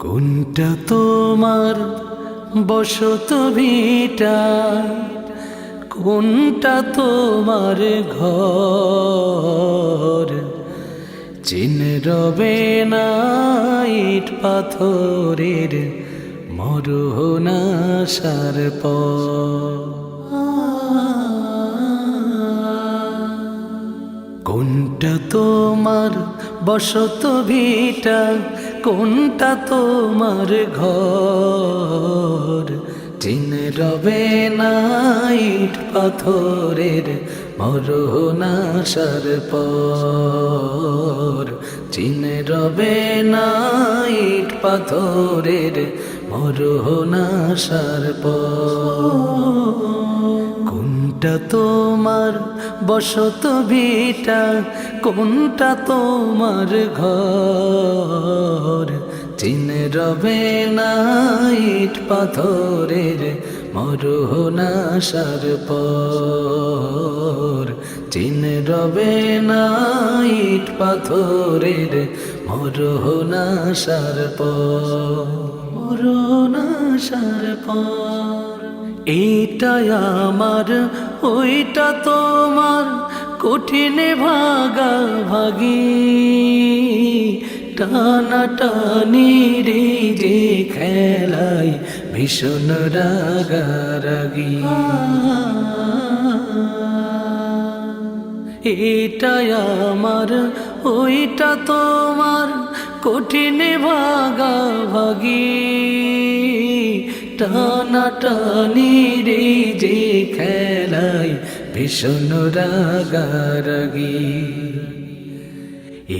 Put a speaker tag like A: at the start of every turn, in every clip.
A: কোনটা তোমার বসত ভিটা কোনটা তোমার ঘর? চিনে রবে না ইট পাথরের মরহনা সার তোমার বসত ভিটা কোনটা তোমার ঘর? চিনে রবে না ইট পাথরের মরহনা সার পর। চিনে রবে না ইট পাথরের মরহনা সার পর কোনটা তোমার বসত ভিটা, কোনটা তোমার ঘর? চিনে রবে না ইট পাথরের মরহনা সার পর। চিনে রবে না ইট পাথরের মরহনা সার পর। মরহনা সার পর। এইটা আমার, ওইটা তোমার কঠিন ভাগা ভাগি। টানা টানি রে যে খেলাই ভীষণ রাগারাগি। এটা আমার, ওইটা তোমার কঠিন ভাগা ভাগি। টানা টানি রে যে খেলাই ভীষণ রাগারাগি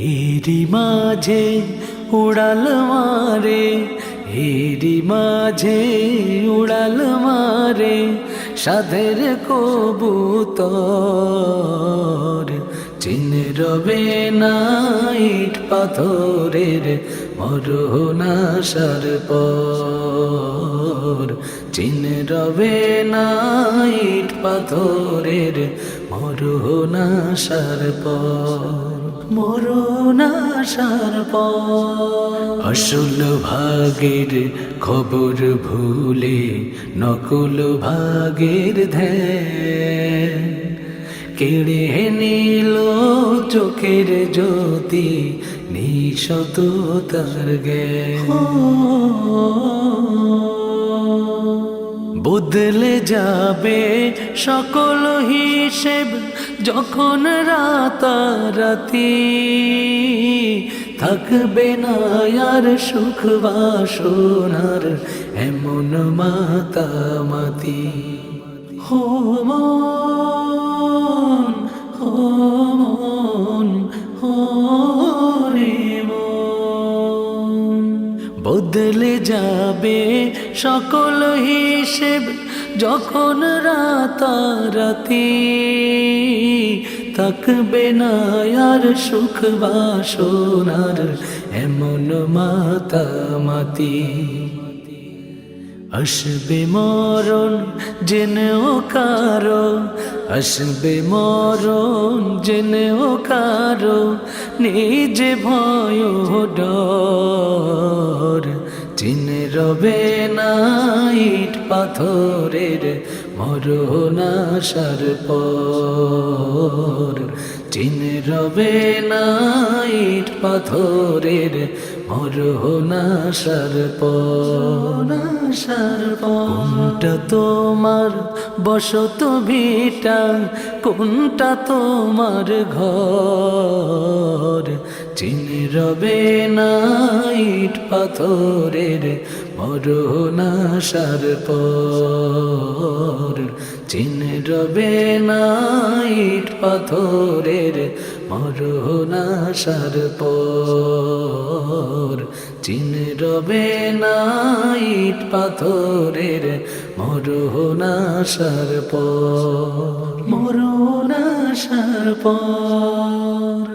A: এরি মাঝে উড়াল মারে এরি মাঝে উড়াল মারে সাধের কবুতর। চিনে রবে না ইট পাথরের মরহনা সার পর। চিনে রবে না ইট পাথরের মরহনা সার পর। মরহনা সার পর। আসল ভাগের খবর ভুলে নকল ভাগের ধ্যান। কেড়ে নিল চোখের জ্যোতি নিশত তার গে বদলে যাবে সকল হিসেব, যখন রাতারাতি। থাকবে না আর সুখ বাসনার, এমন মাতামাতি। হোমন হোমন হরে মন। বদলে যাবে সকল হিসেব, যখন রাতারাতি। থাকবে না আর সুখ বাসনার, এমন মাতামাতি। আসবে মরণ, জেনেও কারও। আসবে মরণ, জেনেও কারও। নিজে ভয় ডর। চিনে রবে না ইট পাথরের মরহনা সার পর চিনে রবে না ইট পাথরের মরহনা সার পনা কোনটা তোমার বসত ভিটা কোনটা তোমার ঘর? চিনে রবে না ইট পাথরের মরহনা সার পর চিনে রবে না ইট পাথরের মরহনা সার পর চিনে রবে না ইট পাথরের মরহনা সার পর মরহনা সার পর